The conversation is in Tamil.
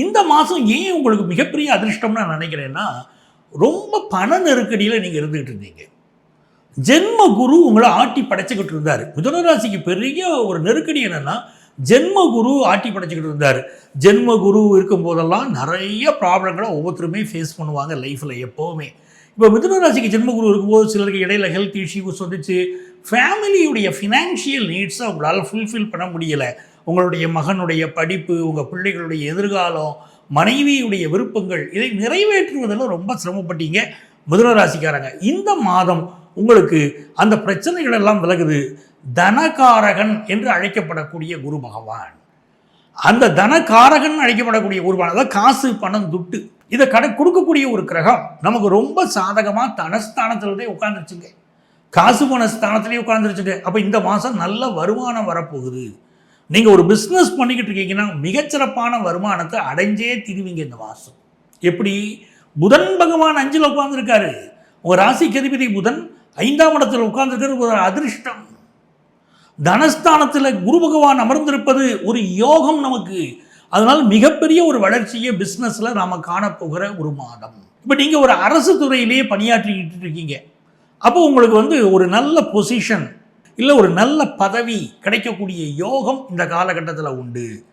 இந்த மாதம் ஏன் உங்களுக்கு மிகப்பெரிய அதிர்ஷ்டம்னு நான் நினைக்கிறேன்னா ரொம்ப பண நெருக்கடியில் நீங்கள் இருந்துகிட்டு இருந்தீங்க. ஜென்ம குரு உங்களை ஆட்டி படைச்சிக்கிட்டு இருந்தார். மிதுன ராசிக்கு பெரிய ஒரு நெருக்கடி என்னென்னா ஜென்ம குரு ஆட்டி படைச்சிக்கிட்டு இருந்தார். ஜென்ம குரு இருக்கும்போதெல்லாம் நிறைய ப்ராப்ளங்களை ஒவ்வொருத்தருமே ஃபேஸ் பண்ணுவாங்க லைஃப்பில் எப்போவுமே. இப்போ மிதனராசிக்கு ஜென்ம குரு இருக்கும்போது சிலருக்கு இடையில ஹெல்த் இஷ்யூஸ் வந்துச்சு. ஃபேமிலியுடைய ஃபினான்ஷியல் நீட்ஸை உங்களால் ஃபுல்ஃபில் பண்ண முடியலை. உங்களுடைய மகனுடைய படிப்பு உங்கள் பிள்ளைகளுடைய எதிர்காலம் மனைவியுடைய விருப்பங்கள் இதை நிறைவேற்றுவதில் ரொம்ப சிரமப்பட்டீங்க. மிதுன ராசிக்காரங்க இந்த மாதம் உங்களுக்கு அந்த பிரச்சனைகள் எல்லாம் விலகுது. தனகாரகன் என்று அழைக்கப்படக்கூடிய குரு பகவான். அந்த தனகாரகன் அழைக்கப்படக்கூடிய குரு பகவான் அதாவது காசு பணம் துட்டு இதை கடை கொடுக்கக்கூடிய ஒரு கிரகம் நமக்கு ரொம்ப சாதகமாக தனஸ்தானத்திலே உட்காந்துருச்சுங்க காசு பண ஸ்தானத்திலேயே உட்காந்துருச்சுங்க அப்போ இந்த மாதம் நல்ல வருமானம் வரப்போகுது. நீங்கள் ஒரு பிஸ்னஸ் பண்ணிக்கிட்டு இருக்கீங்கன்னா மிகச்சிறப்பான வருமானத்தை அடைஞ்சே திருவிங்க இந்த மாதம் எப்படி? புதன் பகவான் அஞ்சில் உட்காந்துருக்காரு உங்கள் ராசி கதிபதி புதன் ஐந்தாம் இடத்தில் உட்கார்ந்துருக்கிறது ஒரு அதிர்ஷ்டம். தனஸ்தானத்தில் குரு பகவான் அமர்ந்திருப்பது ஒரு யோகம் நமக்கு. அதனால் மிகப்பெரிய ஒரு வளர்ச்சியை பிஸ்னஸில் நாம் காணப்போகிற ஒரு மாதம். இப்போ நீங்கள் ஒரு அரசு துறையிலேயே பணியாற்றிக்கிட்டு இருக்கீங்க. அப்போ உங்களுக்கு வந்து ஒரு நல்ல பொசிஷன் இல்லை ஒரு நல்ல பதவி கிடைக்கக்கூடிய யோகம் இந்த காலகட்டத்தில் உண்டு.